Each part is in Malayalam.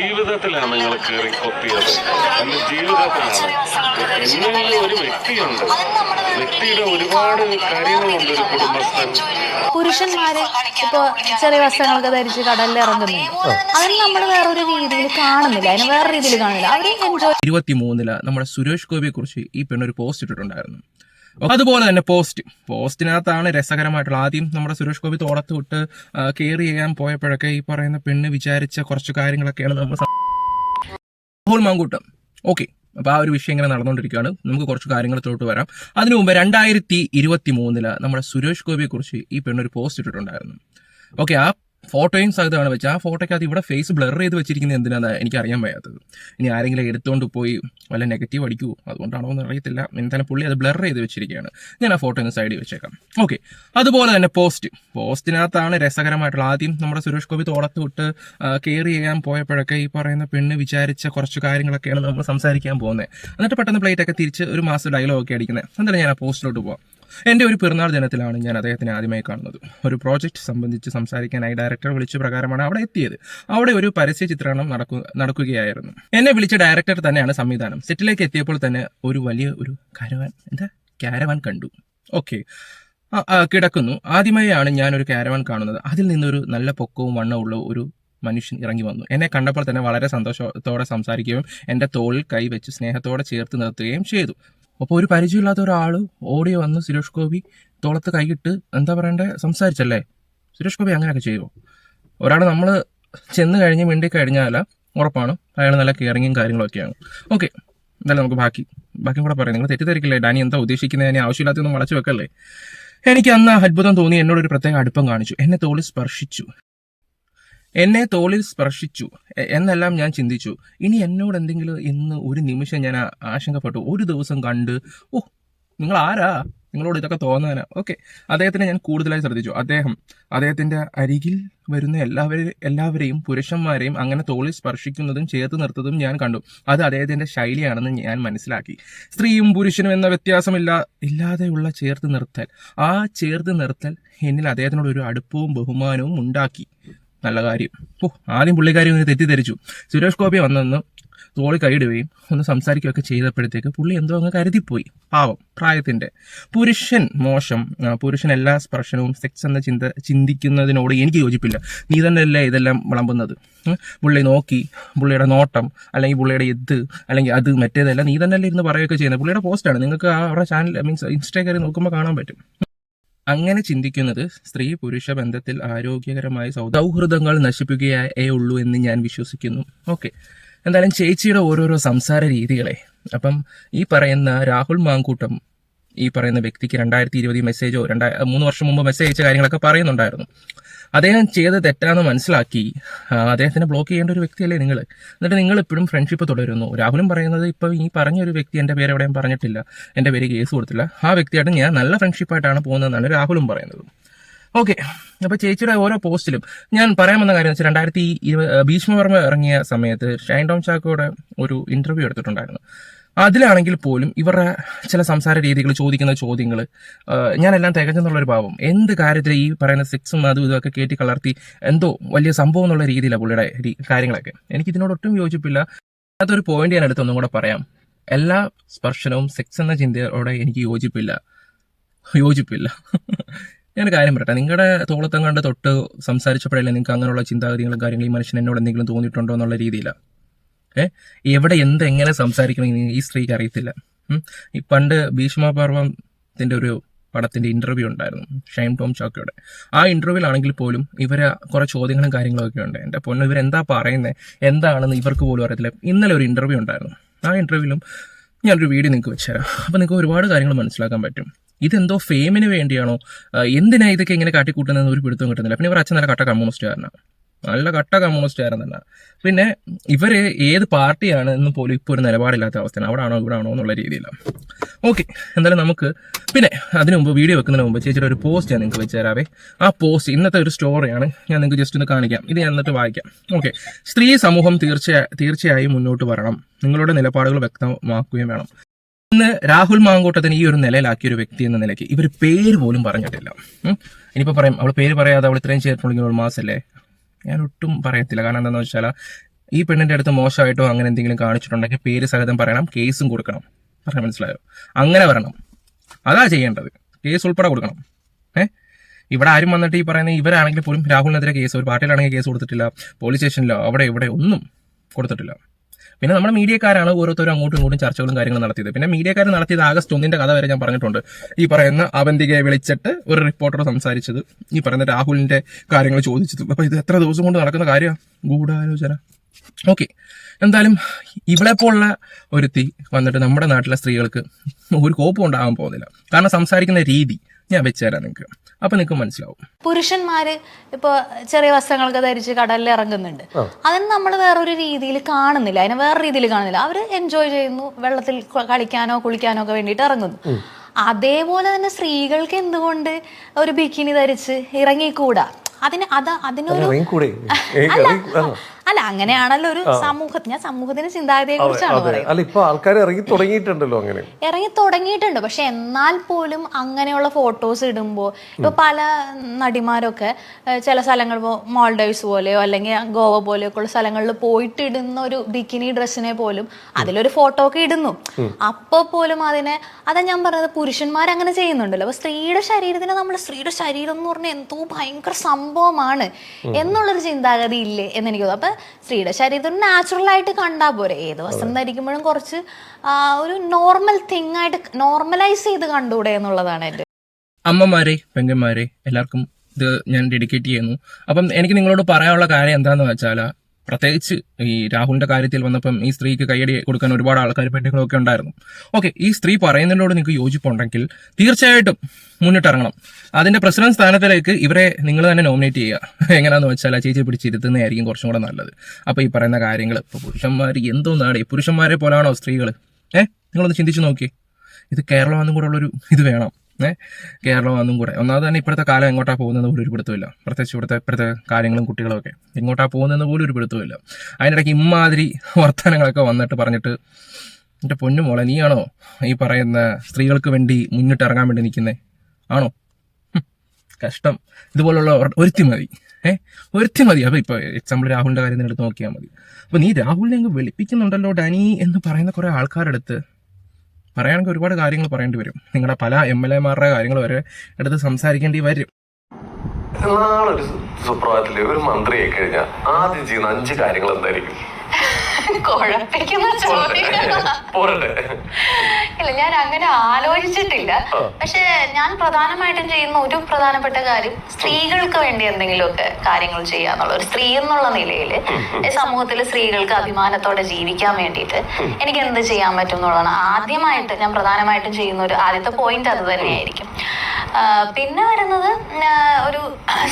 ജീവിതത്തിലാണ് നിങ്ങൾ കയറി കൊത്തിയത് എന്റെ ജീവിതത്തിലാണ്. എന്നുള്ള ഒരു വ്യക്തിയുണ്ട്. വ്യക്തിയുടെ ഒരുപാട് കാര്യങ്ങളുണ്ട് ഒരു കുടുംബസ്ഥൻ. പുരുഷന്മാര് ഇപ്പൊ ചെറിയ വസ്ത്രങ്ങളൊക്കെ ധരിച്ച് കടലിൽ ഇറങ്ങുന്നു. അതിന് നമ്മൾ വേറൊരു രീതിയിൽ കാണുന്നില്ല. അതിന് വേറെ രീതിയിൽ കാണുന്നില്ല. അവർ എൻജോയ് ഇരുപത്തി മൂന്നിൽ നമ്മുടെ സുരേഷ് ഗോപിയെ കുറിച്ച് ഈ പെണ്ണൊരു പോസ്റ്റ് ഇട്ടിട്ടുണ്ടായിരുന്നു. അതുപോലെ തന്നെ പോസ്റ്റ്. പോസ്റ്റിനകത്താണ് രസകരമായിട്ടുള്ള ആദ്യം നമ്മുടെ സുരേഷ് ഗോപി തോടത്ത് വിട്ട് കെയർ ചെയ്യാൻ പോയപ്പോഴൊക്കെ ഈ പറയുന്ന പെണ്ണ് വിചാരിച്ച കുറച്ച് കാര്യങ്ങളൊക്കെയാണ് നമ്മൾ രാഹുൽ മാങ്കൂട്ടം. ഓക്കെ. അപ്പൊ ആ ഒരു വിഷയം ഇങ്ങനെ നടന്നുകൊണ്ടിരിക്കുകയാണ്. നമുക്ക് കുറച്ച് കാര്യങ്ങളിലോട്ട് വരാം. അതിനു മുമ്പ് രണ്ടായിരത്തി ഇരുപത്തി മൂന്നിൽ നമ്മുടെ സുരേഷ് ഗോപിയെ കുറിച്ച് ഈ പെണ്ണൊരു പോസ്റ്റ് ഇട്ടിട്ടുണ്ടായിരുന്നു. ഓക്കെ ആ ഫോട്ടോയും സഹിതമാണ് വെച്ചാൽ ആ ഫോട്ടോയ്ക്കകത്ത് ഇവിടെ ഫേസ് ബ്ലർ ചെയ്ത് വെച്ചിരിക്കുന്നത് എന്തിനാണെന്ന് എനിക്ക് അറിയാൻ വയ്യാത്തത്. ഇനി ആരെങ്കിലും എടുത്തുകൊണ്ട് പോയി വല്ല നെഗറ്റീവ് അടിക്കുമോ അതുകൊണ്ടാണോ എന്ന് അറിയത്തില്ല. എന്തായാലും പുള്ളി അത് ബ്ലർ ചെയ്ത് വെച്ചിരിക്കുകയാണ്. ഞാൻ ആ ഫോട്ടോ ഒന്ന് സൈഡിൽ വെച്ചേക്കാം. ഓക്കെ അതുപോലെ തന്നെ പോസ്റ്റ് പോസ്റ്റിനകത്താണ് രസകരമായിട്ടുള്ള ആദ്യം നമ്മുടെ സുരേഷ് ഗോപി തോളത്ത് വിട്ട് കെയറി ചെയ്യാൻ പോയപ്പോഴൊക്കെ ഈ പറയുന്ന പെണ്ണ് വിചാരിച്ച കുറച്ച് കാര്യങ്ങളൊക്കെയാണ് നമ്മൾ സംസാരിക്കാൻ പോകുന്നത്. എന്നിട്ട് പെട്ടെന്ന് പ്ലേറ്റ് ഒക്കെ തിരിച്ച് ഒരു മാസം ഡയലോഗ് ഒക്കെ അടിക്കുന്നത്. എന്തായാലും ഞാൻ ആ പോസ്റ്റിലോട്ട് പോവാം. എന്റെ ഒരു പിറന്നാൾ ദിനത്തിലാണ് ഞാൻ അദ്ദേഹത്തിനെ ആദ്യമായി കാണുന്നത്. ഒരു പ്രോജക്റ്റ് സംബന്ധിച്ച് സംസാരിക്കാൻ സംസാരിക്കാനായി ഡയറക്ടർ വിളിച്ച പ്രകാരമാണ് അവിടെ എത്തിയത്. അവിടെ ഒരു പരസ്യ ചിത്രണം നടക്കു നടക്കുകയായിരുന്നു. എന്നെ വിളിച്ച ഡയറക്ടർ തന്നെയാണ് സംവിധാനം. സെറ്റിലേക്ക് എത്തിയപ്പോൾ തന്നെ ഒരു വലിയ ഒരു കാരവാൻ എന്താ? കാരവാൻ കണ്ടു. ഓക്കെ കിടക്കുന്നു. ആദ്യമായാണ് ഞാൻ ഒരു കാരവാൻ കാണുന്നത്. അതിൽ നിന്നൊരു നല്ല പൊക്കവും വണ്ണമുള്ള ഒരു മനുഷ്യൻ ഇറങ്ങി വന്നു. എന്നെ കണ്ടപ്പോൾ തന്നെ വളരെ സന്തോഷത്തോടെ സംസാരിക്കുകയും എന്റെ തോളിൽ കൈവച്ച് സ്നേഹത്തോടെ ചേർത്ത് നിർത്തുകയും ചെയ്തു. അപ്പോൾ ഒരു പരിചയമില്ലാത്ത ഒരാൾ ഓടി വന്ന് സുരേഷ് ഗോപി തോളത്ത് കൈയിട്ട് എന്താ പറയണ്ടേ? സംസാരിച്ചല്ലേ? സുരേഷ് ഗോപി അങ്ങനെയൊക്കെ ചെയ്യുമോ ഒരാൾ നമ്മൾ ചെന്ന് കഴിഞ്ഞ് മിണ്ടി കഴിഞ്ഞാൽ ഉറപ്പാണ്. അയാൾ നല്ല കെയറിങ്ങും കാര്യങ്ങളൊക്കെയാണ്. ഓക്കെ എന്തായാലും നമുക്ക് ബാക്കി ബാക്കി കൂടെ പറയാം. നിങ്ങൾ തെറ്റിദ്ധരിക്കില്ലേ? ഡാനി എന്താ ഉദ്ദേശിക്കുന്നത് ഞാൻ ആവശ്യമില്ലാത്തൊന്നും വളച്ചു വെക്കല്ലേ? എനിക്ക് അന്ന് അത്ഭുതം തോന്നി. എന്നോടൊരു പ്രത്യേക അടുപ്പം കാണിച്ചു. എന്നെ തോളിൽ സ്പർശിച്ചു. എന്നെ തോളിൽ സ്പർശിച്ചു. എന്നെല്ലാം ഞാൻ ചിന്തിച്ചു. ഇനി എന്നോട് എന്തെങ്കിലും എന്ന് ഒരു നിമിഷം ഞാൻ ആശങ്കപ്പെട്ടു. ഒരു ദിവസം കണ്ട് ഓ നിങ്ങൾ ആരാ നിങ്ങളോട് ഇതൊക്കെ തോന്നാനാ? ഓക്കെ. അദ്ദേഹത്തിനെ ഞാൻ കൂടുതലായി ശ്രദ്ധിച്ചു. അദ്ദേഹം അദ്ദേഹത്തിന്റെ അരികിൽ വരുന്ന എല്ലാവരും എല്ലാവരെയും പുരുഷന്മാരെയും അങ്ങനെ തോളിൽ സ്പർശിക്കുന്നതും ചേർത്ത് നിർത്തതും ഞാൻ കണ്ടു. അത് അദ്ദേഹത്തിന്റെ ശൈലിയാണെന്ന് ഞാൻ മനസ്സിലാക്കി. സ്ത്രീയും പുരുഷനും എന്ന വ്യത്യാസമില്ല ഇല്ലാതെയുള്ള ചേർത്ത് നിർത്തൽ. ആ ചേർത്ത് നിർത്തൽ എന്നിൽ അദ്ദേഹത്തിനോട് ഒരു അടുപ്പവും ബഹുമാനവും ഉണ്ടാക്കി. നല്ല കാര്യം. ഓ ആദ്യം പുള്ളിക്കാരി ഇങ്ങനെ തെറ്റിദ്ധരിച്ചു. സുരേഷ് ഗോപി വന്നെന്ന് തോളി കൈയിടുകയും ഒന്ന് സംസാരിക്കുകയൊക്കെ ചെയ്തപ്പോഴത്തേക്ക് പുള്ളി എന്തോ അങ്ങ് കരുതിപ്പോയി. പാവം പ്രായത്തിന്റെ പുരുഷൻ മോശം. പുരുഷൻ എല്ലാ സ്പർശനവും സെക്സ് എന്ന ചിന്ത ചിന്തിക്കുന്നതിനോട് എനിക്ക് യോജിപ്പില്ല. നീ തന്നെയല്ലേ ഇതെല്ലാം വിളമ്പുന്നത്. പുള്ളി നോക്കി പുള്ളിയുടെ നോട്ടം അല്ലെങ്കിൽ പുള്ളിയുടെ ഇത് അല്ലെങ്കിൽ അത് മറ്റേതല്ല നീ തന്നെയല്ലേ ഇരുന്ന് പറയുകയൊക്കെ ചെയ്യുന്നത്? പുള്ളിയുടെ പോസ്റ്റാണ് നിങ്ങൾക്ക് ആ അവരുടെ ചാനൽ മീൻസ് ഇൻസ്റ്റാഗ്രാമിൽ നോക്കുമ്പോൾ കാണാൻ പറ്റും. അങ്ങനെ ചിന്തിക്കുന്നത് സ്ത്രീ പുരുഷ ബന്ധത്തിൽ ആരോഗ്യകരമായ സൗഹൃദങ്ങൾ നശിപ്പിക്കുകയേ ഉള്ളൂ എന്ന് ഞാൻ വിശ്വസിക്കുന്നു. ഓക്കെ. എന്തായാലും ചേച്ചിയുടെ ഓരോരോ സംസാര രീതികളെ അപ്പം ഈ പറയുന്ന രാഹുൽ മാങ്കൂട്ടം ഈ പറയുന്ന വ്യക്തിക്ക് രണ്ടായിരത്തി ഇരുപത് മെസ്സേജോ രണ്ടായിരം മൂന്ന് വർഷം മുമ്പ് മെസ്സേജ് അയച്ച കാര്യങ്ങളൊക്കെ പറയുന്നുണ്ടായിരുന്നു. അദ്ദേഹം ചെയ്ത തെറ്റാന്ന് മനസ്സിലാക്കി. അദ്ദേഹത്തിനെ ബ്ലോക്ക് ചെയ്യേണ്ട ഒരു വ്യക്തിയല്ലേ നിങ്ങൾ എന്നിട്ട് നിങ്ങൾ ഇപ്പോഴും ഫ്രണ്ട്ഷിപ്പ് തുടരുന്നു. രാഹുലും പറയുന്നത് ഇപ്പോൾ ഈ പറഞ്ഞ ഒരു വ്യക്തി എന്റെ പേര് എവിടെയും പറഞ്ഞിട്ടില്ല. എന്റെ പേര് കേസ് കൊടുത്തില്ല. ആ വ്യക്തിയായിട്ട് ഞാൻ നല്ല ഫ്രണ്ട്ഷിപ്പായിട്ടാണ് പോകുന്നതെന്നാണ് രാഹുലും പറയുന്നത്. ഓക്കെ അപ്പോൾ ചേച്ചിയുടെ ഓരോ പോസ്റ്റിലും ഞാൻ പറയാൻ വന്ന കാര്യം വെച്ചാൽ രണ്ടായിരത്തി ഇരുപത് ഭീഷ്മവർമ്മ ഇറങ്ങിയ സമയത്ത് ഷൈൻ ടോം ചാക്കോടെ ഒരു ഇന്റർവ്യൂ എടുത്തിട്ടുണ്ടായിരുന്നു. അതിലാണെങ്കിൽ പോലും ഇവരുടെ ചില സംസാര രീതികൾ ചോദിക്കുന്ന ചോദ്യങ്ങൾ ഞാനെല്ലാം തികഞ്ഞെന്നുള്ളൊരു ഭാവം. എന്ത് കാര്യത്തിൽ ഈ പറയുന്ന സെക്സും അതും ഇതൊക്കെ കയറ്റി കളർത്തി എന്തോ വലിയ സംഭവം എന്നുള്ള രീതിയിലാണ് പുള്ളിയുടെ കാര്യങ്ങളൊക്കെ. എനിക്ക് ഇതിനോട് ഒട്ടും യോജിപ്പില്ല. അതൊരു പോയിന്റ് ഞാൻ എടുത്തൊന്നും കൂടെ പറയാം. എല്ലാ സ്പർശനവും സെക്സ് എന്ന ചിന്തയോടെ എനിക്ക് യോജിപ്പില്ല. യോജിപ്പില്ല. ഞാൻ കാര്യം പറയട്ടെ. നിങ്ങളുടെ തോളത്തം കണ്ട് തൊട്ട് സംസാരിച്ചപ്പോഴല്ലേ നിങ്ങൾക്ക് അങ്ങനെയുള്ള ചിന്താഗതികളും കാര്യങ്ങളും ഈ മനുഷ്യൻ എന്നോട് എന്തെങ്കിലും തോന്നിയിട്ടുണ്ടോ എന്നുള്ള രീതിയിലാണ് എവിടെ എന്ത് എങ്ങനെ സംസാരിക്കണമെന്ന് ഈ സ്ത്രീക്ക് അറിയത്തില്ല. ഈ പണ്ട് ഭീഷ്മപർവത്തിന്റെ ഒരു പടത്തിന്റെ ഇന്റർവ്യൂ ഉണ്ടായിരുന്നു ഷൈൻ ടോം ചോക്കയുടെ ആ ഇന്റർവ്യൂവിലാണെങ്കിൽ പോലും ഇവരെ കുറെ ചോദ്യങ്ങളും കാര്യങ്ങളും ഒക്കെ ഉണ്ട്. എന്റെ പൊന്നു ഇവരെന്താ പറയുന്നത് എന്താണെന്ന് ഇവർക്ക് പോലും അറിയത്തില്ല. ഇന്നലെ ഒരു ഇന്റർവ്യൂ ഉണ്ടായിരുന്നു. ആ ഇന്റർവ്യൂവിലും ഞാനൊരു വീഡിയോ നിങ്ങൾക്ക് വെച്ചുതരാം അപ്പോൾ നിങ്ങൾക്ക് ഒരുപാട് കാര്യങ്ങൾ മനസ്സിലാക്കാൻ പറ്റും. ഇതെന്തോ ഫെയിമിന് വേണ്ടിയാണോ? എന്തിനാ ഇതൊക്കെ ഇങ്ങനെ കാട്ടിക്കൂട്ടുന്നതെന്ന് ഒരു പിടുത്തവും കിട്ടുന്നില്ല. പിന്നെ ഇവർ അച്ഛൻ നല്ല കട്ട കമ്മ്യൂണിസ്റ്റുകാരനാണ് നല്ല കട്ട കമ്മ്യൂണിസ്റ്റുകാരൻ തന്നെ. പിന്നെ ഇവർ ഏത് പാർട്ടിയാണ് എന്ന് പോലും ഇപ്പോൾ ഒരു നിലപാടില്ലാത്ത അവസ്ഥയാണ്. അവിടെ ആണോ ഇവിടെ ആണോ എന്നുള്ള രീതിയിലാണ് ഓക്കെ എന്തായാലും നമുക്ക് പിന്നെ അതിന് മുമ്പ് വീഡിയോ വെക്കുന്നതിന് മുമ്പ് ചേച്ചിയുടെ ഒരു പോസ്റ്റ് ഞാൻ നിങ്ങൾക്ക് വെച്ച് തരാവേ ആ പോസ്റ്റ് ഇന്നത്തെ ഒരു സ്റ്റോറിയാണ് ഞാൻ നിങ്ങൾക്ക് ജസ്റ്റ് ഒന്ന് കാണിക്കാം. ഇത് ഞാൻ എന്നിട്ട് വായിക്കാം. ഓക്കെ സ്ത്രീ സമൂഹം തീർച്ചയാ തീർച്ചയായും മുന്നോട്ട് വരണം. നിങ്ങളുടെ നിലപാടുകൾ വ്യക്തമാക്കുകയും വേണം. ഇന്ന് രാഹുൽ മാങ്കൂട്ടത്തിന് ഈ ഒരു നിലയിലാക്കിയ ഒരു വ്യക്തി എന്ന നിലയ്ക്ക് ഇവർ പേര് പോലും പറഞ്ഞിട്ടില്ല. ഇനിയിപ്പോൾ ഇനിയിപ്പോ പറയും അവൾ പേര് പറയാതെ അവൾ ഇത്രയും ചേർത്തുണ്ടെങ്കിൽ ഒരു മാസല്ലേ? ഞാൻ ഒട്ടും പറയത്തില്ല. കാരണം എന്താണെന്ന് വെച്ചാൽ ഈ പെണ്ണിന്റെ അടുത്ത് മോശമായിട്ടോ അങ്ങനെ എന്തെങ്കിലും കാണിച്ചിട്ടുണ്ടെങ്കിൽ പേര് സഹിതം പറയണം കേസും കൊടുക്കണം. പറയാൻ മനസ്സിലായോ? അങ്ങനെ വരണം. അതാ ചെയ്യേണ്ടത്. കേസ് ഉൾപ്പെടെ കൊടുക്കണം. ഏഹ് ഇവിടെ ആരും വന്നിട്ട് ഈ പറയുന്ന ഇവരാണെങ്കിൽ പോലും രാഹുലിനെതിരെ കേസ് ഒരു പാർട്ടിയിലാണെങ്കിൽ കേസ് കൊടുത്തിട്ടില്ല പോലീസ് സ്റ്റേഷനിലോ അവിടെ ഇവിടെ ഒന്നും കൊടുത്തിട്ടില്ല. പിന്നെ നമ്മുടെ മീഡിയക്കാരാണ് ഓരോരുത്തരും അങ്ങോട്ടും ഇങ്ങോട്ടും ചർച്ചകളും കാര്യങ്ങളും നടത്തിയത്. പിന്നെ മീഡിയക്കാർ നടത്തിയത് ആഗസ്റ്റ് ഒന്നിന്റെ കഥ വരെ ഞാൻ പറഞ്ഞിട്ടുണ്ട്. ഈ പറയുന്ന അവന്തികയെ വിളിച്ചിട്ട് ഒരു റിപ്പോർട്ടർ സംസാരിച്ചത് ഈ പറയുന്ന രാഹുലിന്റെ കാര്യങ്ങൾ ചോദിച്ചതും. അപ്പൊ ഇത് എത്ര ദിവസം കൊണ്ട് നടക്കുന്ന കാര്യമാണ് ഗൂഢാലോചന. ഓക്കെ. എന്തായാലും ഇവിടെ പോലുള്ള ഒരുത്തി വന്നിട്ട് നമ്മുടെ നാട്ടിലെ സ്ത്രീകൾക്ക് ഒരു കോപ്പം ഉണ്ടാകാൻ പോകുന്നില്ല. കാരണം സംസാരിക്കുന്ന രീതി ഞാൻ വെച്ചുതരാം നിങ്ങൾക്ക്. അപ്പൊ നിങ്ങൾക്ക് മനസ്സിലാവും. പുരുഷന്മാര് ഇപ്പൊ ചെറിയ വസ്ത്രങ്ങളൊക്കെ ധരിച്ച് കടലിൽ ഇറങ്ങുന്നുണ്ട്. അതിന് നമ്മൾ വേറൊരു രീതിയിൽ കാണുന്നില്ല. അതിനെ വേറെ രീതിയിൽ കാണുന്നില്ല. അവർ എൻജോയ് ചെയ്യുന്നു. വെള്ളത്തിൽ കളിക്കാനോ കുളിക്കാനോ ഒക്കെ വേണ്ടിയിട്ട് ഇറങ്ങുന്നു. അതേപോലെ തന്നെ സ്ത്രീകൾക്ക് എന്തുകൊണ്ട് ഒരു ബിക്കിനി ധരിച്ച് ഇറങ്ങിക്കൂടാ? അതിന് അത് അതിനൊരു അല്ല. അല്ല അങ്ങനെയാണല്ലോ ഒരു സമൂഹത്തിന് ഞാൻ സമൂഹത്തിന്റെ ചിന്താഗതിയെ കുറിച്ചാണ് പറയുന്നത്. അല്ല ഇപ്പൊ ആൾക്കാർ ഇറങ്ങി തുടങ്ങിയിട്ടുണ്ടല്ലോ അങ്ങനെ. ഇറങ്ങി തുടങ്ങിയിട്ടുണ്ട്. പക്ഷെ എന്നാൽ പോലും അങ്ങനെയുള്ള ഫോട്ടോസ് ഇടുമ്പോൾ ഇപ്പൊ പല നടിമാരൊക്കെ ചില സ്ഥലങ്ങൾ മോൾഡേഴ്സ് മാൾഡൈവ്സ് പോലെയോ അല്ലെങ്കിൽ ഗോവ പോലെയൊക്കെ ഉള്ള സ്ഥലങ്ങളിൽ പോയിട്ട് ഇടുന്ന ഒരു ബിക്കിനി ഡ്രസ്സിനെ പോലും അതിലൊരു ഫോട്ടോ ഒക്കെ ഇടുന്നു അപ്പോൾ പോലും അതിനെ അതാ ഞാൻ പറഞ്ഞത് പുരുഷന്മാർ അങ്ങനെ ചെയ്യുന്നുണ്ടല്ലോ. അപ്പൊ സ്ത്രീയുടെ ശരീരത്തിന് നമ്മൾ സ്ത്രീയുടെ ശരീരം എന്ന് പറഞ്ഞാൽ എന്തോ ഭയങ്കര സംഭവമാണ് എന്നുള്ളൊരു ചിന്താഗതി ഇല്ലേ എന്ന് എനിക്ക് തോന്നുന്നു. അപ്പൊ സ്ത്രീയുടെ ശരീരത്തിൽ നാച്ചുറൽ ആയിട്ട് കണ്ടാൽ പോരെ. ഏത് വസ്ത്രം ധരിക്കുമ്പോഴും കുറച്ച് ഒരു നോർമൽ തിങ് ആയിട്ട് നോർമലൈസ് ചെയ്ത് കണ്ടുകൂടെ എന്നുള്ളതാണ് എന്റെ അമ്മമാരെ പെങ്ങന്മാരെ എല്ലാവർക്കും ഇത് ഞാൻ ഡെഡിക്കേറ്റ് ചെയ്യുന്നു. അപ്പം എനിക്ക് നിങ്ങളോട് പറയാനുള്ള കാര്യം എന്താണെന്ന് വെച്ചാൽ പ്രത്യേകിച്ച് ഈ രാഹുലിന്റെ കാര്യത്തിൽ വന്നപ്പം ഈ സ്ത്രീക്ക് കൈയടി കൊടുക്കാൻ ഒരുപാട് ആൾക്കാർ പെണ്ണുങ്ങളൊക്കെ ഉണ്ടായിരുന്നു. ഓക്കെ ഈ സ്ത്രീ പറയുന്നതിനോട് നിങ്ങൾക്ക് യോജിപ്പുണ്ടെങ്കിൽ തീർച്ചയായിട്ടും മുന്നിട്ടിറങ്ങണം. അതിന്റെ പ്രസിഡന്റ് സ്ഥാനത്തിലേക്ക് ഇവരെ നിങ്ങൾ തന്നെ നോമിനേറ്റ് ചെയ്യുക. എങ്ങനെയാന്ന് വെച്ചാൽ ആ ചേച്ചി പിടിച്ചിരുത്തുന്നതായിരിക്കും കുറച്ചും കൂടെ നല്ലത്. അപ്പൊ ഈ പറയുന്ന കാര്യങ്ങൾ ഇപ്പൊ പുരുഷന്മാർ എന്തോന്നാണ് പുരുഷന്മാരെ പോലാണോ സ്ത്രീകൾ ഏഹ് നിങ്ങളൊന്ന് ചിന്തിച്ചു നോക്കിയേ. ഇത് കേരളമാണെന്നും കൂടെ ഉള്ളൊരു ഇത് വേണം. ഏഹ് കേരളമെന്നും കൂടെ. ഒന്നാമത് തന്നെ ഇപ്പോഴത്തെ കാലം എങ്ങോട്ടാ പോകുന്നത് പോലും ഒരു പിടുത്തമില്ല പ്രത്യേകിച്ച് ഇവിടുത്തെ ഇപ്പോഴത്തെ കാര്യങ്ങളും കുട്ടികളൊക്കെ. എങ്ങോട്ടാ പോകുന്നത് പോലും ഒരു പിടുത്തമില്ല അതിനിടയ്ക്ക് ഇമ്മാതിരി വർത്തമാനങ്ങളൊക്കെ വന്നിട്ട് പറഞ്ഞിട്ട് എന്റെ പൊന്നു മോളെ നീയാണോ ഈ പറയുന്ന സ്ത്രീകൾക്ക് വേണ്ടി മുന്നിട്ട് ഇറങ്ങാൻ വേണ്ടി നിൽക്കുന്നേ? ആണോ? കഷ്ടം. ഇതുപോലുള്ള ഒരുത്തി മതി. ഏഹ് ഒരുത്തി മതി. അപ്പൊ ഇപ്പൊ എക്സാമ്പിൾ രാഹുലിന്റെ കാര്യം എടുത്ത് നോക്കിയാൽ മതി. അപ്പോൾ നീ രാഹുലിനെ അങ്ങ് വെളുപ്പിക്കുന്നുണ്ടല്ലോ ഡാനി എന്ന് പറയുന്ന കുറെ ആൾക്കാരെടുത്ത് പറയുകയാണെങ്കിൽ ഒരുപാട് കാര്യങ്ങൾ പറയേണ്ടി വരും. നിങ്ങളുടെ പല എം എൽ എമാരുടെ കാര്യങ്ങൾ വരെ എടുത്ത് സംസാരിക്കേണ്ടി വരും. നാളൊരു സുപ്രഭാതത്തിൽ ഒരു മന്ത്രിയെ കഴിഞ്ഞാൽ ആദ്യം ചെയ്യുന്ന അഞ്ച് കാര്യങ്ങൾ എന്തായിരിക്കും? കുഴപ്പിക്കുന്ന ഇല്ല ഞാൻ അങ്ങനെ ആലോചിച്ചിട്ടില്ല. പക്ഷെ ഞാൻ പ്രധാനമായിട്ടും ചെയ്യുന്ന ഒരു പ്രധാനപ്പെട്ട കാര്യം സ്ത്രീകൾക്ക് വേണ്ടി എന്തെങ്കിലുമൊക്കെ കാര്യങ്ങൾ ചെയ്യുക എന്നുള്ള ഒരു സ്ത്രീ എന്നുള്ള നിലയിൽ സമൂഹത്തിൽ സ്ത്രീകൾക്ക് അഭിമാനത്തോടെ ജീവിക്കാൻ വേണ്ടിയിട്ട് എനിക്ക് എന്ത് ചെയ്യാൻ പറ്റും എന്നുള്ളതാണ്. ആദ്യമായിട്ട് ഞാൻ പ്രധാനമായിട്ടും ചെയ്യുന്ന ഒരു ആദ്യത്തെ പോയിന്റ് അത് തന്നെയായിരിക്കും. പിന്നെ വരുന്നത് ഒരു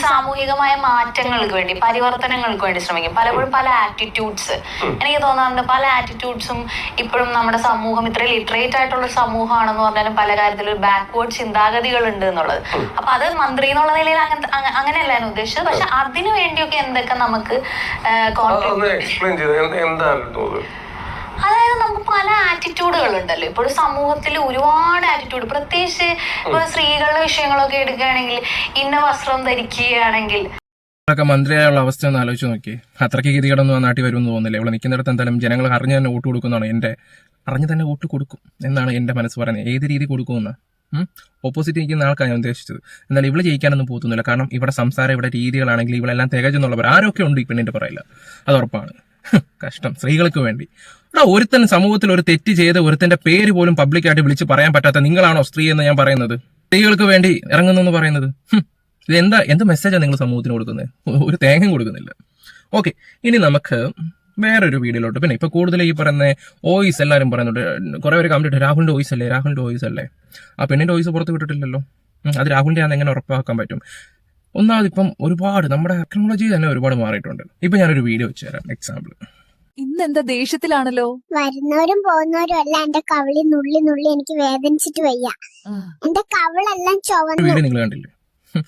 സാമൂഹികമായ മാറ്റങ്ങൾക്ക് വേണ്ടി പരിവർത്തനങ്ങൾക്ക് വേണ്ടി ശ്രമിക്കും. പലപ്പോഴും പല ആറ്റിറ്റ്യൂഡ്സ് എനിക്ക് തോന്നാറുണ്ട് പല ആറ്റിറ്റ്യൂഡ്സും ഇപ്പോഴും നമ്മുടെ സമൂഹം ഇത്ര ലിറ്ററേറ്റ് ആയിട്ടുള്ള ഒരു സമൂഹമാണെന്ന് പറഞ്ഞാലും പല കാര്യത്തിലും ബാക്ക്വേർഡ് ചിന്താഗതികൾ ഉണ്ട് എന്നുള്ളത്. അപ്പൊ അത് മന്ത്രി എന്നുള്ള നിലയിൽ അങ്ങനത്തെ അങ്ങനെയല്ലായിരുന്നു അങ്ങനെയല്ല ഞാൻ ഉദ്ദേശിച്ചത്. പക്ഷെ അതിനു വേണ്ടിയൊക്കെ എന്തൊക്കെ നമുക്ക് കോൺട്രിബ്യൂട്ട് എക്സ്പ്ലെയിൻ ചെയ്ത്? എന്തായിരുന്നു നമുക്ക് പല ആറ്റിറ്റ്യൂഡുകൾ ഉണ്ടല്ലോ ഇപ്പോൾ സമൂഹത്തിൽ ഒരുപാട് ആറ്റിറ്റ്യൂഡ് പ്രത്യേകിച്ച് ഇപ്പൊ സ്ത്രീകളുടെ വിഷയങ്ങളൊക്കെ എടുക്കുകയാണെങ്കിൽ ഇന്ന വസ്ത്രം ധരിക്കുകയാണെങ്കിൽ. ഒക്കെ മന്ത്രിയായുള്ള അവസ്ഥ ഒന്ന് ആലോചിച്ച് നോക്കി. അത്രയ്ക്ക് ഗതികേടൊന്നും ആ നാട്ടിൽ വരുമെന്ന് തോന്നുന്നില്ല. ഇവിടെ നിൽക്കുന്നിടത്ത് എന്തായാലും ജനങ്ങൾ അറിഞ്ഞു തന്നെ വോട്ട് കൊടുക്കുന്നതാണ് എന്റെ അറിഞ്ഞു തന്നെ വോട്ട് കൊടുക്കും എന്നാണ് എന്റെ മനസ്സ് പറയുന്നത്. ഏത് രീതി കൊടുക്കുമെന്ന്? ഓപ്പോസിറ്റ് നിൽക്കുന്ന ആൾക്കാണ് ഞാൻ ഉദ്ദേശിച്ചത്. എന്നാൽ ഇവിടെ ജയിക്കാനൊന്നും പോകുന്നില്ല കാരണം ഇവിടെ സംസാരം ഇവിടെ രീതികളാണെങ്കിൽ ഇവളെല്ലാം തികച്ചെന്നുള്ളവർ ആരൊക്കെ ഉണ്ട് ഈ എന്റെ പറയില്ല അത് ഉറപ്പാണ്. കഷ്ടം. സ്ത്രീകൾക്ക് വേണ്ടി. എടാ ഒരുത്തൻ സമൂഹത്തിൽ ഒരു തെറ്റ് ചെയ്ത് ഒരുത്തന്റെ പേര് പോലും പബ്ലിക്കായിട്ട് വിളിച്ച് പറയാൻ പറ്റാത്ത നിങ്ങളാണോ സ്ത്രീ എന്ന് ഞാൻ പറയുന്നത്? സ്ത്രീകൾക്ക് വേണ്ടി ഇറങ്ങുന്നു എന്ന് പറയുന്നത്? എന്താ എന്ത് മെസ്സേജാണ് നിങ്ങൾ സമൂഹത്തിന് കൊടുക്കുന്നത് ഒരു തേങ്ങയും കൊടുക്കുന്നില്ല. ഓക്കെ ഇനി നമുക്ക് വേറൊരു വീഡിയോയിലോട്ട്. പിന്നെ ഇപ്പൊ കൂടുതൽ ഈ പറയുന്ന വോയിസ് എല്ലാവരും പറയുന്നുണ്ട്. കുറെ പേര് കമ്പ്ലീറ്റ് രാഹുലിന്റെ വോയിസ് അല്ലേ? രാഹുലിന്റെ വോയിസ് അല്ലേ? ആ പെണ്ണിന്റെ വോയിസ് പുറത്ത് വിട്ടിട്ടില്ലല്ലോ. അത് രാഹുലിന്റെ ആണെന്ന് എങ്ങനെ ഉറപ്പാക്കാൻ പറ്റും? ഒന്നാമത് ഇപ്പം ഒരുപാട് നമ്മുടെ ടെക്നോളജി തന്നെ ഒരുപാട് മാറിയിട്ടുണ്ട്. ഇപ്പൊ ഞാനൊരു വീഡിയോ വെച്ച് തരാം എക്സാമ്പിൾ ഇന്നെന്താ ദേഷ്യത്തിലാണല്ലോ? വരുന്നവരും പോകുന്നവരും അല്ല എന്റെ കവിളി നുള്ളി നുള്ളി എനിക്ക് വേദനിച്ചിട്ട് വയ്യ. എന്റെ കവിളെല്ലാം ഒരു ചുവന്നു വീഡിയോ നിങ്ങൾ കണ്ടില്ലേ?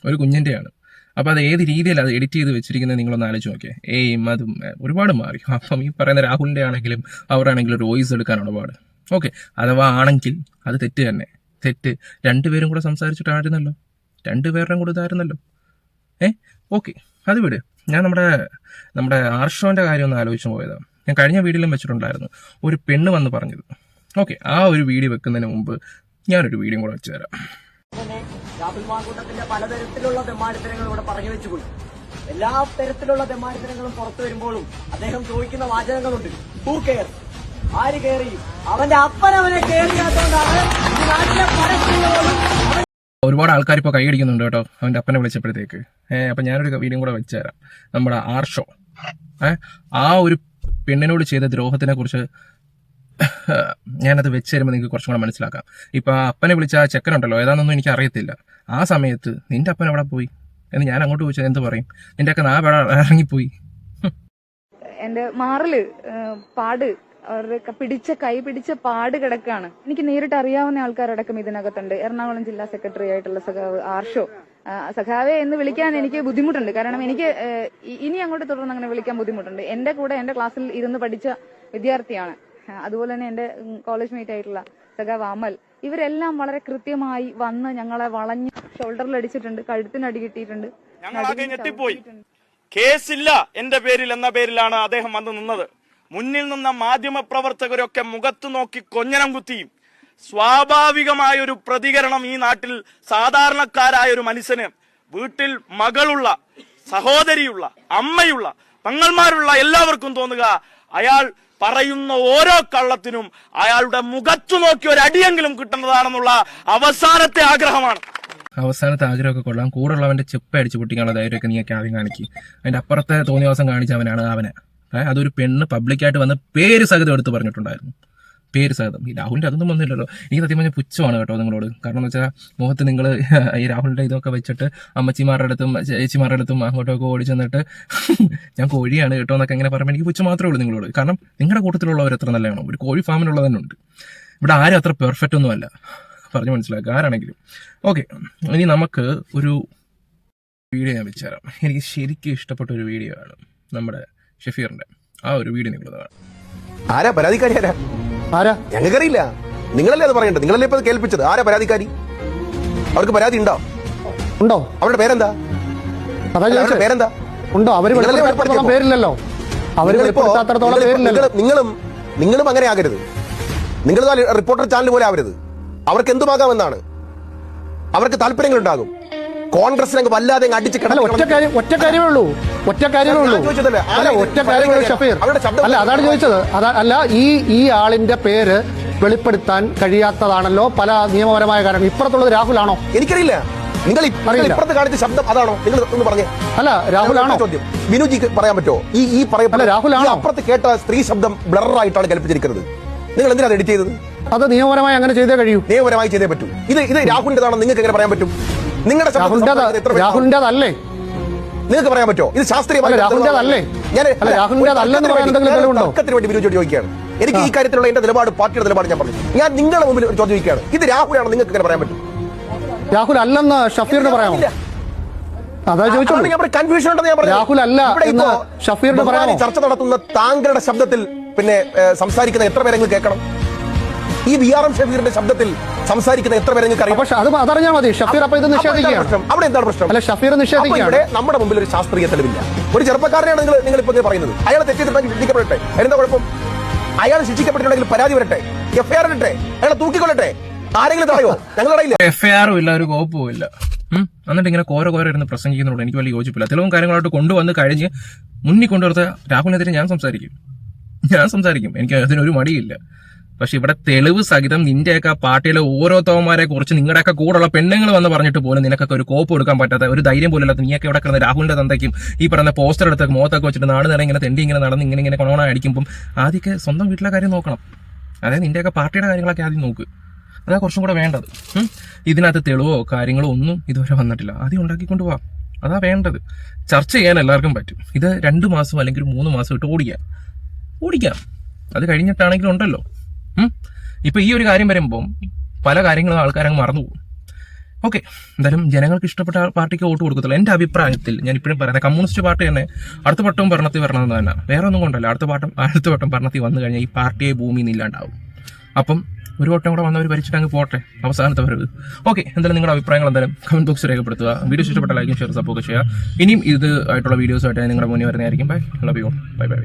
ഒരു കുഞ്ഞിന്റെയാണ് അപ്പൊ അത് ഏത് രീതിയിലാണ് അത് എഡിറ്റ് ചെയ്ത് വെച്ചിരിക്കുന്നത് നിങ്ങളൊന്ന് ആലോചിച്ച് നോക്കിയേ. ഏയും അതും ഒരുപാട് മാറി. അപ്പം ഈ പറയുന്ന രാഹുലിന്റെ ആണെങ്കിലും അവരാണെങ്കിലും ഒരു വോയിസ് എടുക്കാനാണ് പാട് ഓക്കെ അഥവാ ആണെങ്കിൽ അത് തെറ്റ് തന്നെ. തെറ്റ്. രണ്ടുപേരും കൂടെ സംസാരിച്ചിട്ടായിരുന്നല്ലോ. രണ്ടുപേരുടെയും കൂടെ ഇതായിരുന്നല്ലോ. ഏ? ഓക്കെ. അത് വിട്. ഞാൻ നമ്മുടെ നമ്മുടെ ആർഷോന്റെ കാര്യം ഒന്ന് ആലോചിച്ച് പോയതാണ് ഞാൻ കഴിഞ്ഞ വീഡിയോയിലും വെച്ചിട്ടുണ്ടായിരുന്നു. ഒരു പെണ്ണ് വന്ന് പറഞ്ഞത്. ഓക്കെ. ആ ഒരു വീഡിയോ വെക്കുന്നതിന് മുമ്പ് ഞാനൊരു വീഡിയോ കൂടെ വെച്ച് തരാം. പലതരത്തിലുള്ള തെമ്മാടിത്തരങ്ങൾ ഇവിടെ പറഞ്ഞു വെച്ചുപോയി എല്ലാ തരത്തിലുള്ള തെമ്മാടിത്തരങ്ങളും പുറത്തു വരുമ്പോഴും അദ്ദേഹം ചോദിക്കുന്ന വാചകങ്ങളുണ്ട്. ഹൂ കെയർ ആര് കയറി അവന്റെ അപ്പൻ അവനെ കയറിയാത്തോണ്ടാണ് നാട്ടിലെ പരസ്യങ്ങളും ഒരുപാട് ആൾക്കാർ ഇപ്പോൾ കൈയടിക്കുന്നുണ്ട് കേട്ടോ. അവന്റെ അപ്പനെ വിളിച്ചപ്പോഴത്തേക്ക്. ഏഹ് അപ്പം ഞാനൊരു വീഡിയോ കൂടെ വെച്ചുതരാം. നമ്മുടെ ആർഷോ. ഏഹ് ആ ഒരു പെണ്ണിനോട് ചെയ്ത ദ്രോഹത്തിനെ കുറിച്ച് ഞാനത് വെച്ച് തരുമ്പോൾ നിങ്ങൾക്ക് കുറച്ചും കൂടെ മനസ്സിലാക്കാം. ഇപ്പം ആ അപ്പനെ വിളിച്ച ആ ചെക്കനുണ്ടല്ലോ ഏതാണെന്നൊന്നും എനിക്ക് അറിയത്തില്ല. ആ സമയത്ത് നിന്റെ അപ്പൻ എവിടെ പോയി? എന്ന് ഞാൻ അങ്ങോട്ട് ചോദിച്ചാൽ എന്ത് പറയും? നിന്റെ ഒക്കെ നാ ഇറങ്ങിപ്പോയി. എന്റെ മാറിൽ പാട് അവരുടെ പിടിച്ച കൈ പിടിച്ച പാട് കിടക്കാണ് എനിക്ക് നേരിട്ട് അറിയാവുന്ന ആൾക്കാരടക്കം ഇതിനകത്തുണ്ട്. എറണാകുളം ജില്ലാ സെക്രട്ടറി ആയിട്ടുള്ള സഖാവ് ആർഷോ. സഖാവെ എന്ന് വിളിക്കാൻ എനിക്ക് ബുദ്ധിമുട്ടുണ്ട്. കാരണം എനിക്ക് ഇനി അങ്ങോട്ട് തുടർന്ന് അങ്ങനെ വിളിക്കാൻ ബുദ്ധിമുട്ടുണ്ട്. എന്റെ കൂടെ എന്റെ ക്ലാസ്സിൽ ഇരുന്ന് പഠിച്ച വിദ്യാർത്ഥിയാണ്. അതുപോലെ തന്നെ എന്റെ കോളേജ് മേറ്റ് ആയിട്ടുള്ള സഖാവ് അമൽ. ഇവരെല്ലാം വളരെ കൃത്യമായി വന്ന് ഞങ്ങളെ വളഞ്ഞ് ഷോൾഡറിൽ അടിച്ചിട്ടുണ്ട്. കഴുത്തിന് അടി കിട്ടിയിട്ടുണ്ട് ഞെട്ടിപ്പോയി. കേസില്ല എന്റെ പേരിൽ എന്ന പേരിലാണ് അദ്ദേഹം വന്ന് നിന്നത്. മുന്നിൽ നിന്ന മാധ്യമ പ്രവർത്തകരൊക്കെ മുഖത്ത് നോക്കി കൊഞ്ഞനം കുത്തിയും. സ്വാഭാവികമായ ഒരു പ്രതികരണം ഈ നാട്ടിൽ സാധാരണക്കാരായ ഒരു മനുഷ്യന് വീട്ടിൽ മകളുള്ള സഹോദരിയുള്ള അമ്മയുള്ള പെങ്ങന്മാരുള്ള എല്ലാവർക്കും തോന്നുക അയാൾ പറയുന്ന ഓരോ കള്ളത്തിനും അയാളുടെ മുഖത്തു നോക്കി ഒരു അടിയെങ്കിലും കിട്ടുന്നതാണെന്നുള്ള അവസാനത്തെ ആഗ്രഹമാണ്. അവസാനത്തെ ആഗ്രഹമൊക്കെ കൊള്ളാം. കൂടെ ഉള്ളവന്റെ ചെപ്പ് അടിച്ച് പൊട്ടിക്കാനുള്ള ധൈര്യമൊക്കെ നീ ആദ്യം കാണിക്കും. അതിന്റെ അപ്പുറത്തെ തോന്നിയ ദിവസം കാണിച്ചവനാണ് അവനെ. ഏ, അതൊരു പെണ്ണ് പബ്ലിക്കായിട്ട് വന്ന് പേര് സഹിതം എടുത്ത് പറഞ്ഞിട്ടുണ്ടായിരുന്നു. പേര് സഹിതം. ഈ രാഹുലിന്റെ അതൊന്നും വന്നില്ലല്ലോ. എനിക്ക് സത്യം പറഞ്ഞാൽ പുച്ഛമാണ് കേട്ടോ നിങ്ങളോട്. കാരണം എന്ന് വെച്ചാൽ മുഖത്ത് നിങ്ങൾ ഈ രാഹുലിന്റെ ഇതൊക്കെ വെച്ചിട്ട് അമ്മച്ചിമാരുടെ അടുത്തും ചേച്ചിമാരുടെ അടുത്തും അങ്ങോട്ടൊക്കെ ഓടി ചെന്നിട്ട് ഞാൻ കോഴിയാണ് കേട്ടോ എന്നൊക്കെ ഇങ്ങനെ പറയുമ്പോൾ എനിക്ക് പുച്ഛം മാത്രമേ ഉള്ളൂ നിങ്ങളോട്. കാരണം നിങ്ങളുടെ കൂട്ടത്തിലുള്ളവർ എത്ര നല്ലതാണോ ഒരു കോഴി ഫാമിലുള്ളത് തന്നെ ഉണ്ട് ഇവിടെ ആരും അത്ര പെർഫെക്റ്റ് ഒന്നും അല്ല പറഞ്ഞു മനസ്സിലാക്കുക. ആരാണെങ്കിലും. ഓക്കെ ഇനി നമുക്ക് ഒരു വീഡിയോ ഞാൻ വെച്ചുതരാം. എനിക്ക് ശരിക്കും ഇഷ്ടപ്പെട്ട ഒരു വീഡിയോ ആണ് നമ്മുടെ ഷഫീറിന്റെ ആ ഒരു വീട് നിങ്ങൾ കാണാം. ആരാ പരാതിക്കാരി ആരാ? ആരാ? ഞങ്ങൾക്കറിയില്ല. നിങ്ങളല്ലേ അത് പറയണ്ടത്? നിങ്ങളല്ലേ ഇപ്പൊ കേൾപ്പിച്ചത്? ആരാ പരാതിക്കാരി? അവർക്ക് പരാതി ഉണ്ടോ? ഉണ്ടോ? അവരുടെ പേരെന്താ? അവരുടെ പേരെന്താ? ഉണ്ടോ? അവർ? പേരില്ലല്ലോ. നിങ്ങളും നിങ്ങളും അങ്ങനെ ആകരുത്. നിങ്ങൾ റിപ്പോർട്ടർ ചാനൽ പോലെ ആവരുത്. അവർക്ക് എന്തുമാകാമെന്നാണ്? അവർക്ക് താല്പര്യങ്ങൾ ഉണ്ടാകും കോൺഗ്രസിനെ വല്ലാതെ അടിച്ച് അല്ല ഒറ്റ കാര്യം ഒറ്റ കാര്യമേ ഉള്ളൂ. ഒറ്റ കാര്യമേ ഉള്ളൂ. അല്ല ഒറ്റ കാര്യമേ ഷഫീർ. അല്ല അതാണ് ചോദിച്ചത്. അതാ അല്ല ഈ ഈ ആളിന്റെ പേര് വെളിപ്പെടുത്താൻ കഴിയാത്തതാണല്ലോ പല നിയമപരമായ കാരണം ഇപ്പുറത്തുള്ളത് രാഹുലാണോ? എനിക്കറിയില്ല. നിങ്ങൾ. ഇപ്പുറത്ത് കാണിച്ച ശബ്ദം അതാണോ? നിങ്ങൾ ഒന്ന് പറഞ്ഞേ. അല്ല രാഹുലാണോ? ചോദ്യം. ബിനുജിക്ക് പറയാൻ പറ്റുമോ? ഈ ഈ പറയപ്പെട്ട രാഹുലാണോ? അപ്പുറത്ത് കേട്ട സ്ത്രീ ശബ്ദം ബ്ലറായിട്ടാണ് കൽപ്പിച്ചിരിക്കുന്നത് നിങ്ങൾ എന്തിനാ എഡിറ്റ് ചെയ്തത്? അത് നിയമപരമായി അങ്ങനെ ചെയ്തേ കഴിയൂ. നിയമപരമായി ചെയ്തേ പറ്റൂ. ഇത് ഇത് രാഹുലിന്റെതാണോ നിങ്ങൾക്ക് എങ്ങനെ പറയാൻ പറ്റും? നിങ്ങളുടെ രാഹുലിന്റെ അതല്ലേ? നിങ്ങൾക്ക് പറയാൻ പറ്റുമോ? ഇത് ശാസ്ത്രീയമായി? തർക്കത്തിന് വേണ്ടി ബിനു ചോദിക്കുകയാണ്. എനിക്ക് ഈ കാര്യത്തിലുള്ള എന്റെ നിലപാട് പാർട്ടിയുടെ നിലപാട് ഞാൻ പറഞ്ഞു. ഞാൻ നിങ്ങളുടെ മുമ്പിൽ ചോദിക്കുകയാണ്. ഇത് രാഹുലാണ് നിങ്ങൾക്ക് ഇങ്ങനെ പറയാൻ പറ്റും? രാഹുൽ അല്ലെന്ന് ഷഫീറിന് പറയാമോ. അതാ കൺഫ്യൂഷൻ ഉണ്ടെന്ന് ഞാൻ പറഞ്ഞു രാഹുൽ അല്ല ഷഫീറിന് പറയാമോ? ചർച്ച നടത്തുന്ന താങ്കളുടെ ശബ്ദത്തിൽ പിന്നെ സംസാരിക്കുന്ന എത്ര പേരെങ്കിലും കേൾക്കണം? ഈ ബി ആർ എം ഷഫീറിന്റെ ശബ്ദത്തിൽ സംസാരിക്കുന്ന എത്ര പേരെ നിങ്ങൾക്ക് അറിയാം? പക്ഷെ അത് അതറിഞ്ഞാൽ മതി. ഷഫീർ അപ്പൊ ഇത് നിഷേധിക്കുകയാണ്. അവിടെ എന്താണ് പ്രശ്നം? അല്ല ഷഫീർ അപ്പോൾ നിഷേധിക്കുകയാണ്. ഇവിടെ നമ്മുടെ മുമ്പിൽ ഒരു ശാസ്ത്രീയ തെളിവില്ല. ഒരു ചെറുപ്പക്കാരനെയാണ് നിങ്ങൾ നിങ്ങൾ ഇപ്പൊ പറയുന്നത്. അയാൾ തെറ്റിയിട്ടുണ്ടെങ്കിൽ ശിക്ഷിക്കപ്പെടട്ടെ. എന്താ കുഴപ്പം? അയാൾ ശിക്ഷിക്കപ്പെട്ടിട്ടുണ്ടെങ്കിൽ പരാതി വരട്ടെ. എഫ്ഐആർ ഇടട്ടെ. അയാളെ തൂക്കിക്കൊള്ളട്ടെ ആരെങ്കിലും തടയോ ഞങ്ങൾ തടയില്ല എഫ് ഐ ആറും ഇല്ല ഒരു കോപ്പും ഇല്ല. എന്നിട്ട് ഇങ്ങനെ കോര കോര ഇരുന്ന് പ്രസംഗിക്കുന്നതോട് എനിക്ക് വലിയ യോജിപ്പില്ല. തെളിവും കാര്യങ്ങളായിട്ട് കൊണ്ടുവന്ന് കഴിഞ്ഞ് മുന്നിൽ കൊണ്ടുവരുത്ത രാഹുലിനെതിരെ ഞാൻ സംസാരിക്കും. ഞാൻ സംസാരിക്കും. എനിക്ക് അതിനൊരു മടിയില്ല. പക്ഷെ ഇവിടെ തെളിവ് സഹിതം നിന്റെയൊക്കെ പാർട്ടിയിലെ ഓരോ തോമാരെ കുറിച്ച് നിങ്ങളുടെയൊക്കെ കൂടെയുള്ള പെണ്ണുങ്ങൾ വന്ന് പറഞ്ഞിട്ട് പോലും നിനക്കൊക്കെ ഒരു കോപ്പ് കൊടുക്കാൻ പറ്റാത്ത ഒരു ധൈര്യം പോലും ഇല്ലാത്ത നീയൊക്കെ ഇവിടെ കിടന്ന് രാഹുലിന്റെ തന്തയ്ക്കും ഈ പറയുന്ന പോസ്റ്റർ എടുത്തൊക്കെ മുഖത്തൊക്കെ വെച്ചിട്ട് നാട് നേരം ഇങ്ങനെ തെണ്ടി ഇങ്ങനെ നടന്ന് ഇങ്ങനെ ഇങ്ങനെ കൊണോണ അടിക്കുമ്പം ആദ്യമൊക്കെ സ്വന്തം വീട്ടിലെ കാര്യം നോക്കണം. അതായത് നിന്റെയൊക്കെ പാർട്ടിയുടെ കാര്യങ്ങളൊക്കെ ആദ്യം നോക്ക്. അതാ കുറച്ചും കൂടെ വേണ്ടത്. ഇതിനകത്ത് തെളിവോ കാര്യങ്ങളോ ഒന്നും ഇതുവരെ വന്നിട്ടില്ല. ആദ്യം ഉണ്ടാക്കിക്കൊണ്ട് പോവാം. അതാ വേണ്ടത്. ചർച്ച ചെയ്യാൻ എല്ലാവർക്കും പറ്റും. ഇത് രണ്ട് മാസം അല്ലെങ്കിൽ മൂന്ന് മാസം ഇട്ട് ഓടിക്കാം. ഓടിക്കാം. അത് കഴിഞ്ഞിട്ടാണെങ്കിലും ഉണ്ടല്ലോ. ഇപ്പൊ ഈ ഒരു കാര്യം വരുമ്പം പല കാര്യങ്ങളും ആൾക്കാരങ്ങ് മറന്നു പോകും. ഓക്കെ എന്തായാലും ജനങ്ങൾക്ക് ഇഷ്ടപ്പെട്ട പാർട്ടിക്ക് വോട്ട് കൊടുക്കത്തില്ല എന്റെ അഭിപ്രായത്തിൽ ഞാൻ ഇപ്പോഴും പറയുന്നത് കമ്മ്യൂണിസ്റ്റ് പാർട്ടി തന്നെ അടുത്ത വട്ടവും ഭരണത്തിൽ വരണമെന്ന് തന്നെ. വേറെ ഒന്നും കൊണ്ടല്ല. അടുത്ത പാട്ടം അടുത്ത വട്ടം ഭരണത്തിൽ വന്നു കഴിഞ്ഞാൽ ഈ പാർട്ടിയെ ഭൂമിയിൽ നിന്ന് ഇല്ലാണ്ടാവും. അപ്പം ഒരു വട്ടം കൂടെ വന്നവർ ഭരിച്ചിട്ട് അങ്ങ് പോട്ടെ അവസാനത്തെ വരവ്. ഓക്കെ എന്തായാലും നിങ്ങളുടെ അഭിപ്രായങ്ങൾ എന്തായാലും കമന്റ് ബോക്സ് രേഖപ്പെടുത്തുക. വീഡിയോ ഇഷ്ടപ്പെട്ട ലൈക്കും ഷെയർ സപ്പോർട്ട് ചെയ്യുക. ഇനിയും ഇത് ആയിട്ടുള്ള വീഡിയോസ് ആയിട്ട് നിങ്ങളുടെ മുന്നിൽ വരുന്നതായിരിക്കും. Bye love you bye bye